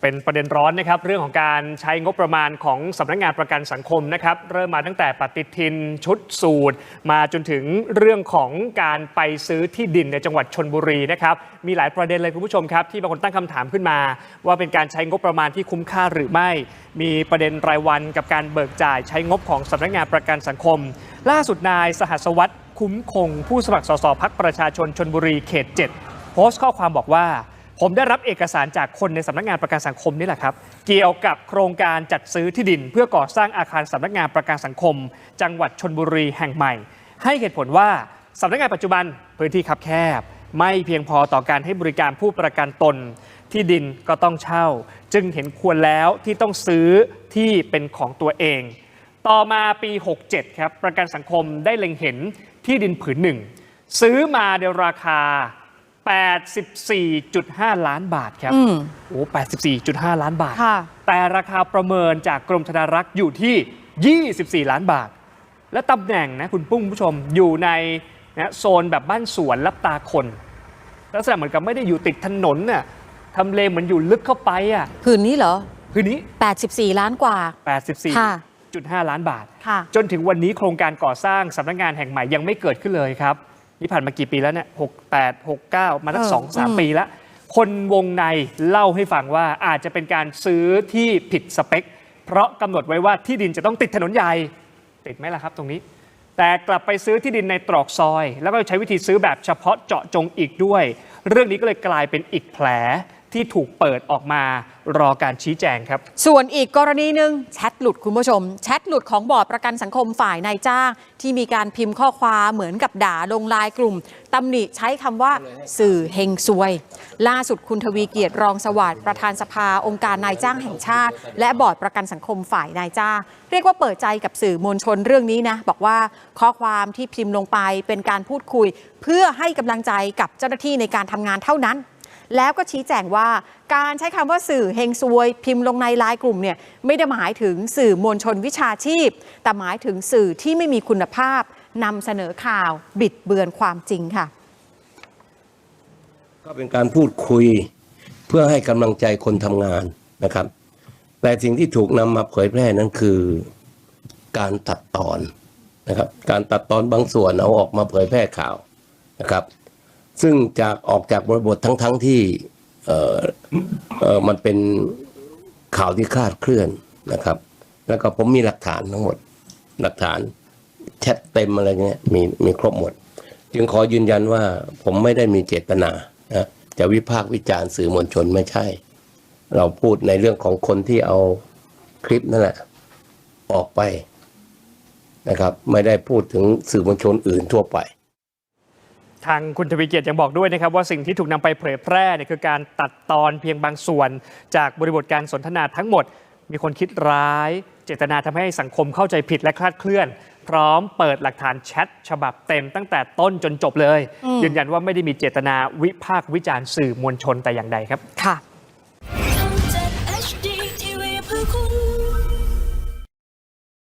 เป็นประเด็นร้อนนะครับเรื่องของการใช้งบประมาณของสำนักงานประกันสังคมนะครับเริ่มมาตั้งแต่ปฏิทินชุดสูตร มาจนถึงเรื่องของการไปซื้อที่ดินในจังหวัดชนบุรีนะครับมีหลายประเด็นเลยคุณผู้ชมครับที่บางคนตั้งคำถามขึ้นมา ว่าเป็นการใช้งบประมาณที่คุ้มค่าหรือไม่ มีประเด็นรายวันกับการเบิกจ่าย ใช้งบของสำนักงานประกันสังคม ล่าสุดนายสหัสวัตรคุ้มคง ผู้สมัครสสพักประชาชนชนบุรีเขต 7 โพสต์ข้อความบอกว่า ผมได้รับเอกสารจากคนในสำนักงานประกันสังคมนี่แหละครับ เกี่ยวกับโครงการจัดซื้อที่ดิน เพื่อก่อสร้างอาคารสำนักงานประกันสังคม จังหวัดชนบุรีแห่งใหม่ ให้เหตุผลว่าสำนักงานปัจจุบันพื้นที่คับแคบ ไม่เพียงพอต่อการให้บริการผู้ประกันตน ที่ดินก็ต้องเช่า จึงเห็นควรแล้วที่ต้องซื้อที่เป็นของตัวเอง ต่อมาปี 67 ครับประกันสังคมได้เล็งเห็นที่ดินผืนหนึ่งซื้อมาในราคา 84.5 ล้านบาทครับอืมโอ้84.5 ล้านบาทค่ะแต่ราคาประเมินจากกรมธนารักษ์อยู่ที่ 24 ล้านบาท และตำแหน่งนะคุณปุ้งคุณผู้ชมอยู่ในนะโซนแบบบ้านสวนรับตาคนลักษณะเหมือนกับไม่ได้อยู่ติดถนนน่ะทำเลเหมือนอยู่ลึกเข้าไปอะผืนนี้เหรอคือนี้ 84 ล้านกว่าค่ะ84.5 ล้านบาทค่ะจนถึงวันนี้โครงการก่อสร้างสำนักงานแห่งใหม่ยังไม่เกิดขึ้นเลยครับ นี่ผ่านมากี่ปีแล้วเนี่ยหกแปดหกเก้ามาตั้งเออสองสามอืมปีแล้ว คนวงในเล่าให้ฟังว่าอาจจะเป็นการซื้อที่ผิดสเปค เพราะกำหนดไว้ว่าที่ดินจะต้องติดถนนใหญ่ ติดไหมล่ะครับตรงนี้ แต่กลับไปซื้อที่ดินในตรอกซอย แล้วก็ใช้วิธีซื้อแบบเฉพาะเจาะจงอีกด้วย เรื่องนี้ก็เลยกลายเป็นอีกแผล ที่ถูกเปิดออกมารอการชี้แจงครับ ส่วนอีกกรณีหนึ่งแชทหลุดคุณผู้ชม แชทหลุดของบอร์ดประกันสังคมฝ่ายนายจ้าง ที่มีการพิมพ์ข้อความเหมือนกับด่าลงไลายกลุ่มตำหนิใช้คำว่าสื่อเฮงซวย ล่าสุดคุณทวีเกียรติรองสวัสดิ์ประธานสภาองค์การนายจ้างแห่งชาติ และบอร์ดประกันสังคมฝ่ายนายจ้าง เรียกว่าเปิดใจกับสื่อมวลชนเรื่องนี้นะบอกว่าข้อความที่พิมพ์ลงไปเป็นการพูดคุย เพื่อให้กำลังใจกับเจ้าหน้าที่ในการทำงานเท่านั้น แล้วก็ชี้แจงว่าการใช้คำว่าสื่อเฮงซวย พิมพ์ลงในไลน์กลุ่มเนี่ยไม่ได้หมายถึงสื่อมวลชนวิชาชีพ แต่หมายถึงสื่อที่ไม่มีคุณภาพนำเสนอข่าวบิดเบือนความจริงค่ะ ก็เป็นการพูดคุยเพื่อให้กำลังใจคนทำงานนะครับ แต่สิ่งที่ถูกนำมาเผยแพร่นั้นคือการตัดตอนนะครับ การตัดตอนบางส่วนเอาออกมาเผยแพร่ข่าวนะครับ ซึ่งจากออกจากบริบททั้งๆทที่มันเป็นข่าวที่คลาดเคลื่อนนะครับ แล้วก็ผมมีหลักฐานทั้งหมด หลักฐานแชทเต็มอะไรเงี้ยมีมีครบหมด จึงขอยืนยันว่าผมไม่ได้มีเจตนานะจะวิพากษ์วิจารณ์สื่อมวลชนไม่ใช่ เราพูดในเรื่องของคนที่เอาคลิปนั่นแหละออกไปนะครับ ไม่ได้พูดถึงสื่อมวลชนอื่นทั่วไป ทางคุณทวีเกียรติยังบอกด้วยนะครับว่าสิ่งที่ถูกนำไปเผยแพร่เนี่ยคือการตัดตอนเพียงบางส่วน จากบริบทการสนทนาทั้งหมด มีคนคิดร้าย เจตนาทำให้สังคมเข้าใจผิดและคลาดเคลื่อน พร้อมเปิดหลักฐานแชทฉบับเต็มตั้งแต่ต้นจนจบเลย ยืนยันว่าไม่ได้มีเจตนาวิพากษ์วิจารณ์สื่อมวลชนแต่อย่างใดครับค่ะ